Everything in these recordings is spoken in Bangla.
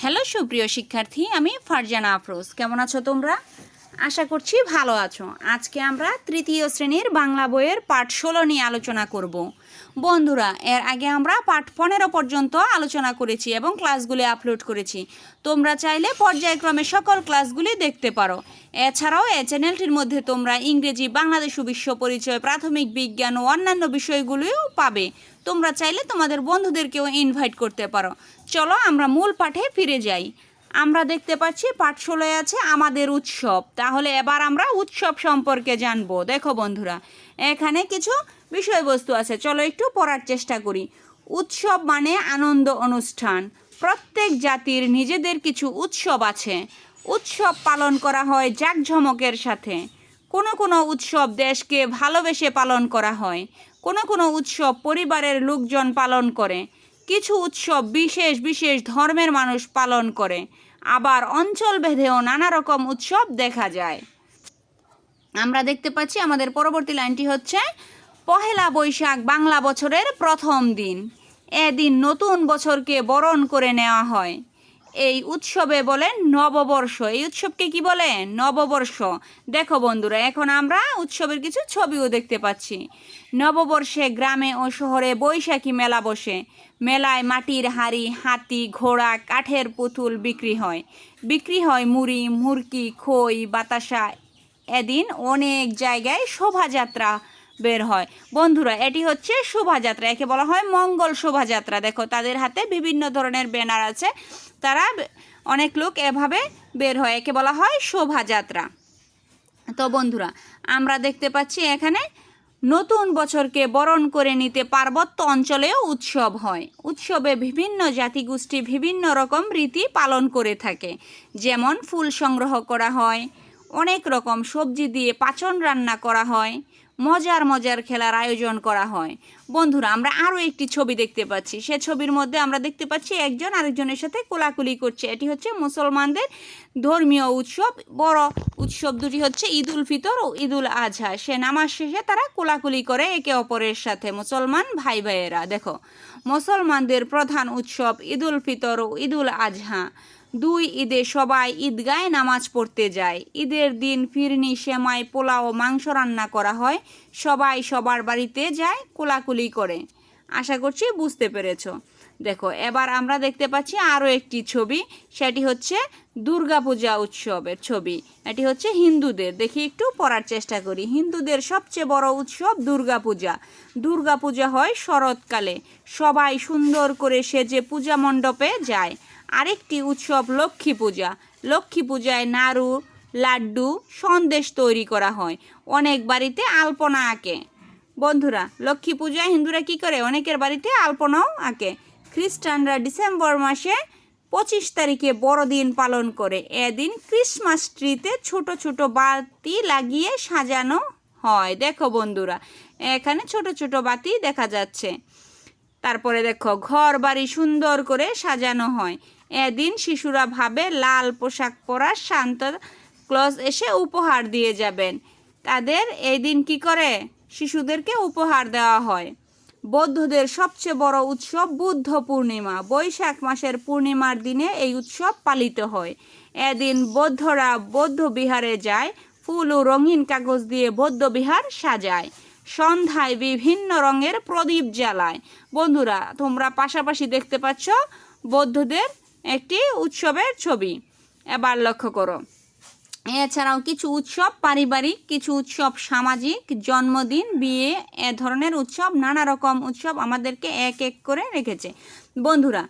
হ্যালো সুপ্রিয় শিক্ষার্থী আমি ফারজানা আফরোজ। কেমন আছো তোমরা? আশা করছি ভালো আছো। আজকে আমরা তৃতীয় শ্রেণির বাংলা বইয়ের পাঠ ষোলো নিয়ে আলোচনা করব। বন্ধুরা, এর আগে আমরা পাঠ পনেরো পর্যন্ত আলোচনা করেছি এবং ক্লাসগুলি আপলোড করেছি। তোমরা চাইলে পর্যায়ক্রমে সকল ক্লাসগুলি দেখতে পারো। এছাড়াও এই চ্যানেলটির মধ্যে তোমরা ইংরেজি, বাংলাদেশ বিশ্ব পরিচয়, প্রাথমিক বিজ্ঞান ও অন্যান্য বিষয়গুলিও পাবে। তোমরা চাইলে তোমাদের বন্ধুদেরকেও ইনভাইট করতে পারো। চলো আমরা মূল পাঠে ফিরে যাই। আমরা দেখতে পাচ্ছি পাঠশালায় আছে আমাদের উৎসব। তাহলে এবার আমরা উৎসব সম্পর্কে জানব। দেখো বন্ধুরা, এখানে কিছু বিষয়বস্তু আছে। চলো একটু পড়ার চেষ্টা করি। উৎসব মানে আনন্দ অনুষ্ঠান। প্রত্যেক জাতির নিজেদের কিছু উৎসব আছে। উৎসব পালন করা হয় জাঁকঝমকের সাথে। কোনো কোনো উৎসব দেশকে ভালোবেসে পালন করা হয়। কোনো কোনো উৎসব পরিবারের লোকজন পালন করে। কিছু উৎসব বিশেষ বিশেষ ধর্মের মানুষ পালন করে। আবার অঞ্চল ভেদেও নানা রকম উৎসব দেখা যায়। আমরা দেখতে পাচ্ছি আমাদের পরবর্তী লাইনটি হচ্ছে, পহেলা বৈশাখ বাংলা বছরের প্রথম দিন। এদিন নতুন বছরকে বরণ করে নেওয়া হয়। এই উৎসবে বলে নববর্ষ। এই উৎসবকে কি বলে? নববর্ষ। দেখো বন্ধুরা, এখন আমরা উৎসবের কিছু ছবিও দেখতে পাচ্ছি। নববর্ষে গ্রামে ও শহরে বৈশাখী মেলা বসে। মেলায় মাটির হাড়ি, হাতি, ঘোড়া, কাঠের পুতুল বিক্রি হয়। বিক্রি হয় মুড়ি, মুরকি, খই, বাতাসা। এদিন অনেক জায়গায় শোভাযাত্রা বের হয়। বন্ধুরা, এটি হচ্ছে শোভাযাত্রা। একে বলা হয় মঙ্গল শোভাযাত্রা। দেখো, তাদের হাতে বিভিন্ন ধরনের ব্যানার আছে। তারা অনেক লোক এভাবে বের হয়। একে বলা হয় শোভাযাত্রা। তো বন্ধুরা, আমরা দেখতে পাচ্ছি এখানে নতুন বছরকে বরণ করে নিতে পার্বত্য অঞ্চলেও উৎসব হয়। উৎসবে বিভিন্ন জাতিগোষ্ঠী বিভিন্ন রকম রীতি পালন করে থাকে। যেমন ফুল সংগ্রহ করা হয়, অনেক রকম সবজি দিয়ে পাচন রান্না করা হয় মজার মজার খেলার আয়োজন করা হয়। বন্ধুরা, আমরা আরও একটি ছবি দেখতে পাচ্ছি। সে ছবির মধ্যে আমরা দেখতে পাচ্ছি একজন আরেকজনের সাথে কোলাকুলি করছে। এটি হচ্ছে মুসলমানদের ধর্মীয় উৎসব। বড় উৎসব দুটি হচ্ছে ঈদ উল ফিতর ও ঈদ উল আজহা সে নামাজ শেষে তারা কোলাকুলি করে একে অপরের সাথে। মুসলমান ভাই ভাইয়েরা দেখো, মুসলমানদের প্রধান উৎসব ঈদ উল ফিতর ও ঈদ উল আজহা দুই ঈদে সবাই ঈদগায় নামাজ পড়তে যায়। ঈদের দিন ফিরনি, সেমাই, পোলাও, মাংস রান্না করা হয়। সবাই সবার বাড়িতে যায়, কোলাকুলি করে। আশা করছি বুঝতে পেরেছ। দেখো, এবার আমরা দেখতে পাচ্ছি আরও একটি ছবি। সেটি হচ্ছে দুর্গাপূজা উৎসবের ছবি। এটি হচ্ছে হিন্দুদের। দেখি একটু পড়ার চেষ্টা করি। হিন্দুদের সবচেয়ে বড় উৎসব দুর্গাপূজা। দুর্গাপূজা হয় শরৎকালে। সবাই সুন্দর করে সেজে পূজা মণ্ডপে যায়। আরেকটি উৎসব লক্ষ্মী পূজা। লক্ষ্মী পূজায় নাড়ু, লাড্ডু, সন্দেশ তৈরি করা হয়। অনেক বাড়িতে আলপনা আঁকে। বন্ধুরা, লক্ষ্মী পূজায় হিন্দুরা কি করে? অনেকের বাড়িতে আলপনাও আঁকে। খ্রিস্টানরা ডিসেম্বর মাসে পঁচিশ তারিখে বড়দিন পালন করে। এদিন ক্রিসমাস ট্রিতে ছোট ছোট বাতি লাগিয়ে সাজানো হয়। দেখো বন্ধুরা, এখানে ছোট ছোট বাতি দেখা যাচ্ছে। তারপরে দেখো ঘর বাড়ি সুন্দর করে সাজানো হয়। এদিন শিশুরা ভাবে লাল পোশাক পরা শান্ত ক্লজ এসে উপহার দিয়ে যাবেন। তাদের এই দিন কি করে? শিশুদেরকে উপহার দেওয়া হয়। বৌদ্ধদের সবচেয়ে বড় উৎসব বুদ্ধ পূর্ণিমা। বৈশাখ মাসের পূর্ণিমার দিনে এই উৎসব পালিত হয়। এদিন বৌদ্ধরা বৌদ্ধ বিহারে যায়, ফুল ও রঙিন কাগজ দিয়ে বৌদ্ধ বিহার সাজায়। সন্ধ্যায় বিভিন্ন রঙের প্রদীপ জ্বালায়। বন্ধুরা, তোমরা পাশাপাশি দেখতে পাচ্ছ বৌদ্ধদের একটি উৎসবের ছবি। এবার লক্ষ্য করো। এছাড়াও কিছু উৎসব পারিবারিক, কিছু উৎসব সামাজিক, জন্মদিন, বিয়ে, এ ধরনের উৎসব, নানা রকম উৎসব আমাদেরকে এক এক করে রেখেছে। বন্ধুরা,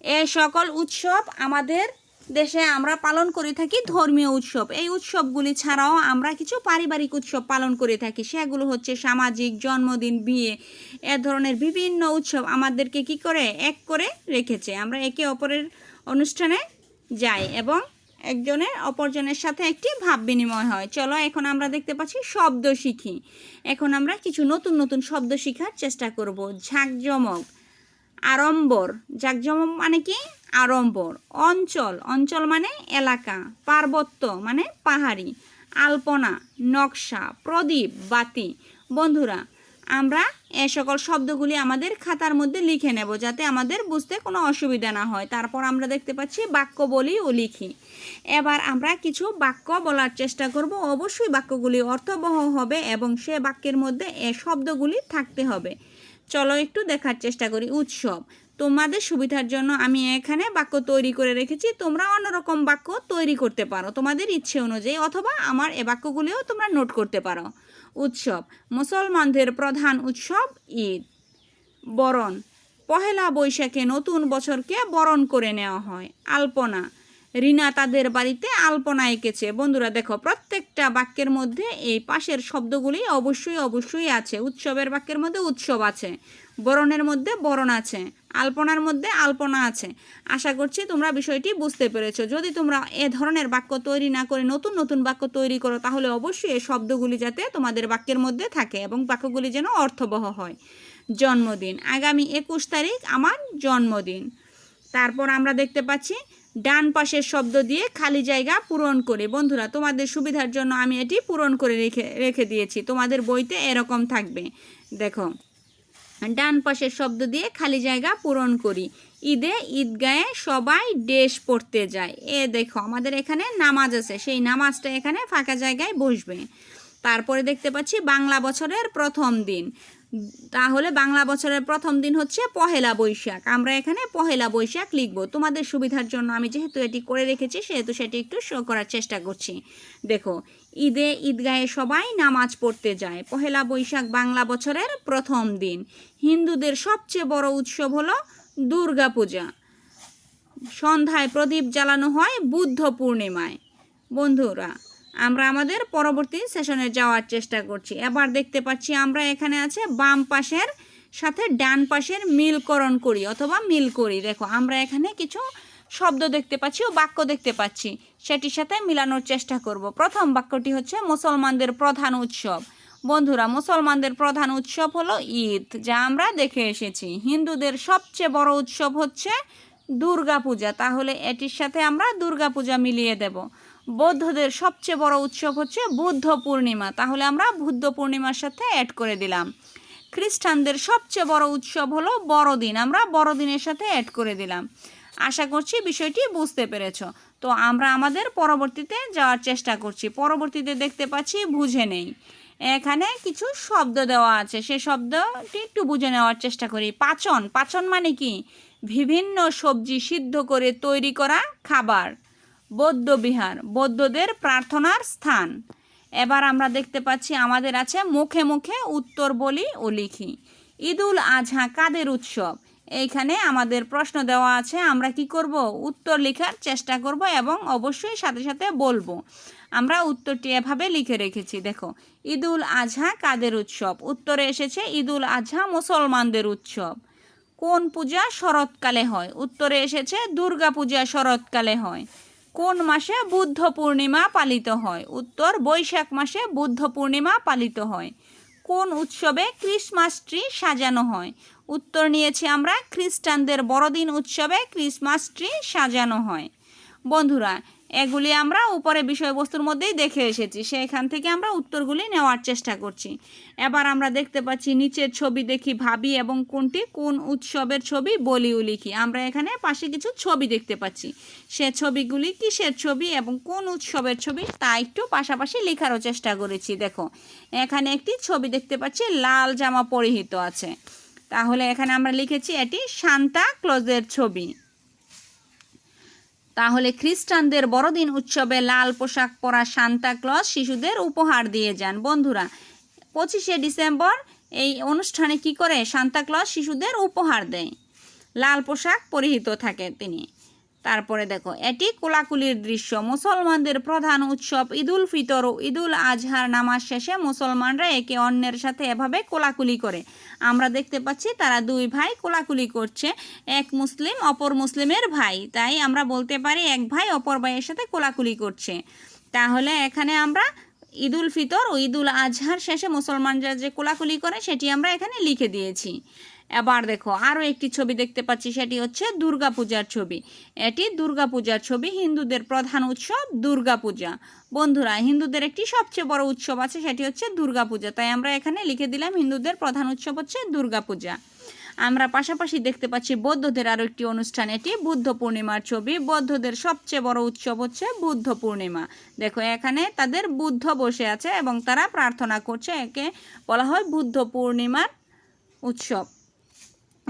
এ সকল উৎসব আমাদের দেশে আমরা পালন করে থাকি ধর্মীয় উৎসব। এই উৎসবগুলি ছাড়াও আমরা কিছু পারিবারিক উৎসব পালন করে থাকি। সেগুলো হচ্ছে সামাজিক, জন্মদিন, বিয়ে, এ ধরনের বিভিন্ন উৎসব আমাদেরকে কি করে? এক করে রেখেছে। আমরা একে অপরের অনুষ্ঠানে যাই এবং একজনের অপরজনের সাথে একটি ভাব বিনিময় হয়। চলো এখন আমরা দেখতে পাচ্ছি শব্দ শিখি। এখন আমরা কিছু নতুন নতুন শব্দ শেখার চেষ্টা করব। ঝাঁকজমক, আড়ম্বর। জাকজমক মানে কি? আড়ম্বর, অঞ্চল অঞ্চল মানে এলাকা, পার্বত্য মানে পাহাড়ি, আলপনা, নকশা, প্রদীপ, বাতি। বন্ধুরা, আমরা এ সকল শব্দগুলি আমাদের খাতার মধ্যে লিখে নেব যাতে আমাদের বুঝতে কোনো অসুবিধা না হয়। তারপর আমরা দেখতে পাচ্ছি বাক্য বলি ও লিখি। এবার আমরা কিছু বাক্য বলার চেষ্টা করব। অবশ্যই বাক্যগুলি অর্থবহ হবে এবং সে বাক্যের মধ্যে এ শব্দগুলি থাকতে হবে। চলো একটু দেখার চেষ্টা করি উৎসব। তোমাদের সুবিধার জন্য আমি এখানে বাক্য তৈরি করে রেখেছি। তোমরা অন্যরকম বাক্য তৈরি করতে পারো তোমাদের ইচ্ছে অনুযায়ী অথবা আমার এ বাক্যগুলিও তোমরা নোট করতে পারো। উৎসব, মুসলমানদের প্রধান উৎসব ঈদ। বরণ, পহেলা বৈশাখে নতুন বছরকে বরণ করে নেওয়া হয়। আলপনা, রিনা তাদের বাড়িতে আলপনা এঁকেছে। বন্ধুরা দেখো, প্রত্যেকটা বাক্যের মধ্যে এই পাশের শব্দগুলি অবশ্যই অবশ্যই আছে। উৎসবের বাক্যের মধ্যে উৎসব আছে, বরণের মধ্যে বরণ আছে। আলপনার মধ্যে আলপনা আছে। আশা করছি তোমরা বিষয়টি বুঝতে পেরেছ। যদি তোমরা এ ধরনের বাক্য তৈরি না করে নতুন নতুন বাক্য তৈরি করো, তাহলে অবশ্যই এই শব্দগুলি যাতে তোমাদের বাক্যের মধ্যে থাকে এবং বাক্যগুলি যেন অর্থবহ হয়। জন্মদিন। আগামী একুশ তারিখ আমার জন্মদিন। তারপর আমরা দেখতে পাচ্ছি, ডান পাশের শব্দ দিয়ে খালি জায়গা পূরণ করে। বন্ধুরা, তোমাদের সুবিধার জন্য আমি এটি পূরণ করে রেখে রেখে দিয়েছি। তোমাদের বইতে এরকম থাকবে। দেখো ডান পাশের শব্দ দিয়ে খালি জায়গা পূরণ করি। ঈদে ঈদগায়ে সবাই ড্রেস পড়তে যায়। এ দেখো, আমাদের এখানে নামাজ আছে। সেই নামাজটা এখানে ফাঁকা জায়গায় বসবে। তারপরে দেখতে পাচ্ছি বাংলা বছরের প্রথম দিন। তাহলে বাংলা বছরের প্রথম দিন হচ্ছে পহেলা বৈশাখ। আমরা এখানে পহেলা বৈশাখ লিখব। তোমাদের সুবিধার জন্য আমি যেহেতু এটি করে রেখেছি, সেহেতু সেটি একটু শো করার চেষ্টা করছি। দেখো, ঈদে ঈদগাহে সবাই নামাজ পড়তে যায়। পহেলা বৈশাখ বাংলা বছরের প্রথম দিন। হিন্দুদের সবচেয়ে বড় উৎসব হলো দুর্গা পূজা সন্ধ্যায় প্রদীপ জ্বালানো হয় বুদ্ধ পূর্ণিমায়। বন্ধুরা আমরা আমাদের পরবর্তী সেশনে যাওয়ার চেষ্টা করছি। এবার দেখতে পাচ্ছি আমরা এখানে আছে বাম পাশের সাথে ডান পাশের মিলকরণ করি অথবা মিল করি। দেখো, আমরা এখানে কিছু শব্দ দেখতে পাচ্ছি ও বাক্য দেখতে পাচ্ছি। সেটির সাথে মিলানোর চেষ্টা করব। প্রথম বাক্যটি হচ্ছে মুসলমানদের প্রধান উৎসব। বন্ধুরা, মুসলমানদের প্রধান উৎসব হলো ঈদ, যা আমরা দেখে এসেছি। হিন্দুদের সবচেয়ে বড় উৎসব হচ্ছে দুর্গা পূজা তাহলে এটির সাথে আমরা দুর্গা পূজা মিলিয়ে দেব। বৌদ্ধদের সবচেয়ে বড় উৎসব হচ্ছে বুদ্ধ পূর্ণিমা। তাহলে আমরা বুদ্ধ পূর্ণিমার সাথে অ্যাড করে দিলাম। খ্রিস্টানদের সবচেয়ে বড় উৎসব হলো বড়দিন। আমরা বড়দিনের সাথে অ্যাড করে দিলাম। আশা করছি বিষয়টি বুঝতে পেরেছ। তো আমরা আমাদের পরবর্তীতে যাওয়ার চেষ্টা করছি। পরবর্তীতে দেখতে পাচ্ছি বুঝে নেই। এখানে কিছু শব্দ দেওয়া আছে। সে শব্দটি একটু বুঝে নেওয়ার চেষ্টা করি। পাচন। পাচন মানে কি? বিভিন্ন সবজি সিদ্ধ করে তৈরি করা খাবার। বৌদ্ধ বিহার বৌদ্ধদের প্রার্থনার স্থান। এবার আমরা দেখতে পাচ্ছি আমাদের আছে মুখে মুখে উত্তর বলি ও লিখি। ঈদুল আজহা কাদের উৎসব? এইখানে আমাদের প্রশ্ন দেওয়া আছে, আমরা কি করব? উত্তর লেখার চেষ্টা করব এবং অবশ্যই সাথে সাথে বলব। আমরা উত্তরটি এভাবে লিখে রেখেছি, দেখো। ঈদুল আজহা কাদের উৎসব? উত্তরে এসেছে ঈদুল আজহা মুসলমানদের উৎসব। কোন পূজা শরৎকালে হয়? উত্তরে এসেছে দুর্গা পূজা শরৎকালে হয়। কোন মাসে বুদ্ধ পূর্ণিমা পালিত হয়? উত্তর, বৈশাখ মাসে বুদ্ধ পূর্ণিমা পালিত হয়। কোন উৎসবে ক্রিসমাস ট্রি সাজানো হয়? উত্তর নিয়েছি আমরা, খ্রিস্টানদের বড়দিন উৎসবে ক্রিসমাস ট্রি সাজানো হয়। বন্ধুরা এগুলি আমরা উপরে বিষয়বস্তুর মধ্যেই দেখে এসেছি। সেখান থেকে আমরা উত্তরগুলি নেওয়ার চেষ্টা করছি। এবার আমরা দেখতে পাচ্ছি, নিচের ছবি দেখি ভাবি এবং কোনটি? কোন উৎসবের ছবি? বলিও লিখি। আমরা এখানে পাশে কিছু ছবি দেখতে পাচ্ছি। সে ছবিগুলি কিসের ছবি এবং কোন উৎসবের ছবি? তা একটু পাশাপাশি লেখারও চেষ্টা করেছি, দেখো। এখানে একটি ছবি দেখতে পাচ্ছি, লাল জামা পরিহিত আছে। তাহলে এখানে আমরা লিখেছি এটি সান্তা ক্লজের ছবি। তাহলে খ্রিস্টানদের বড়দিন উৎসবে লাল পোশাক পরা সান্তা ক্লজ শিশুদের উপহার দিয়ে যান। বন্ধুরা, পঁচিশে ডিসেম্বর এই অনুষ্ঠানে কি করে সান্তা ক্লজ শিশুদের উপহার দেয়? লাল পোশাক পরিহিত থাকে তিনি। তারপরে দেখো, এটি কোলাকুলির দৃশ্য। মুসলমানদের প্রধান উৎসব ঈদুল ফিতর ও ঈদুল আজহার নামাজ শেষে মুসলমানরা একে অন্যের সাথে এভাবে কোলাকুলি করে। আমরা দেখতে পাচ্ছি তারা দুই ভাই কোলাকুলি করছে, এক মুসলিম, অপর মুসলিমের ভাই। তাই আমরা বলতে পারি এক ভাই অপর ভাইয়ের সাথে কোলাকুলি করছে। তাহলে এখানে আমরা ঈদুল ফিতর ও ঈদুল আজহার শেষে মুসলমানরা যে কোলাকুলি করে, সেটি আমরা এখানে লিখে দিয়েছি। এবার দেখো আরও একটি ছবি দেখতে পাচ্ছি, সেটি হচ্ছে দুর্গাপূজার ছবি। এটি দুর্গাপূজার ছবি, হিন্দুদের প্রধান উৎসব দুর্গাপূজা। বন্ধুরা, হিন্দুদের একটি সবচেয়ে বড় উৎসব আছে, সেটি হচ্ছে দুর্গাপূজা। তাই আমরা এখানে লিখে দিলাম, হিন্দুদের প্রধান উৎসব হচ্ছে দুর্গাপূজা। আমরা পাশাপাশি দেখতে পাচ্ছি বৌদ্ধদের আরও একটি অনুষ্ঠান, এটি বুদ্ধ পূর্ণিমার ছবি। বৌদ্ধদের সবচেয়ে বড় উৎসব হচ্ছে বুদ্ধ পূর্ণিমা। দেখো, এখানে তাদের বুদ্ধ বসে আছে এবং তারা প্রার্থনা করছে, একে বলা হয় বুদ্ধ পূর্ণিমার উৎসব।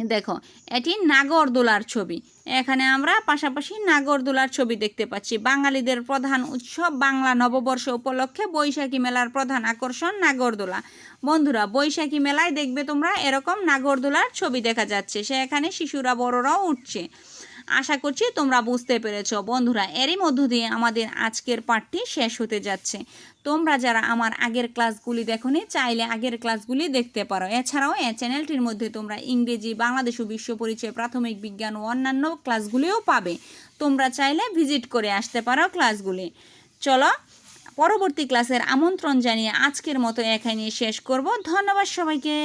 দেখো, এটি নাগরদোলার ছবি। এখানে আমরা পাশাপাশি নাগরদোলার ছবি দেখতে পাচ্ছি। বাঙালিদের প্রধান উৎসব বাংলা নববর্ষ উপলক্ষে বৈশাখী মেলার প্রধান আকর্ষণ নাগরদোলা। বন্ধুরা, বৈশাখী মেলায় দেখবে তোমরা এরকম নাগরদোলার ছবি দেখা যাচ্ছে। সে এখানে শিশুরা, বড়রাও উঠছে। আশা করছি তোমরা বুঝতে পেরেছ। বন্ধুরা, এরই মধ্য দিয়ে আমাদের আজকের পাঠটি শেষ হতে যাচ্ছে। তোমরা যারা আমার আগের ক্লাসগুলি দেখোনি, চাইলে আগের ক্লাসগুলি দেখতে পারো। এছাড়াও এই চ্যানেলটির মধ্যে তোমরা ইংরেজি, বাংলাদেশ ও বিশ্ব পরিচয়, প্রাথমিক বিজ্ঞান ও অন্যান্য ক্লাসগুলিও পাবে। তোমরা চাইলে ভিজিট করে আসতে পারো ক্লাসগুলি। চলো, পরবর্তী ক্লাসের আমন্ত্রণ জানিয়ে আজকের মতো এখানে শেষ করব। ধন্যবাদ সবাইকে।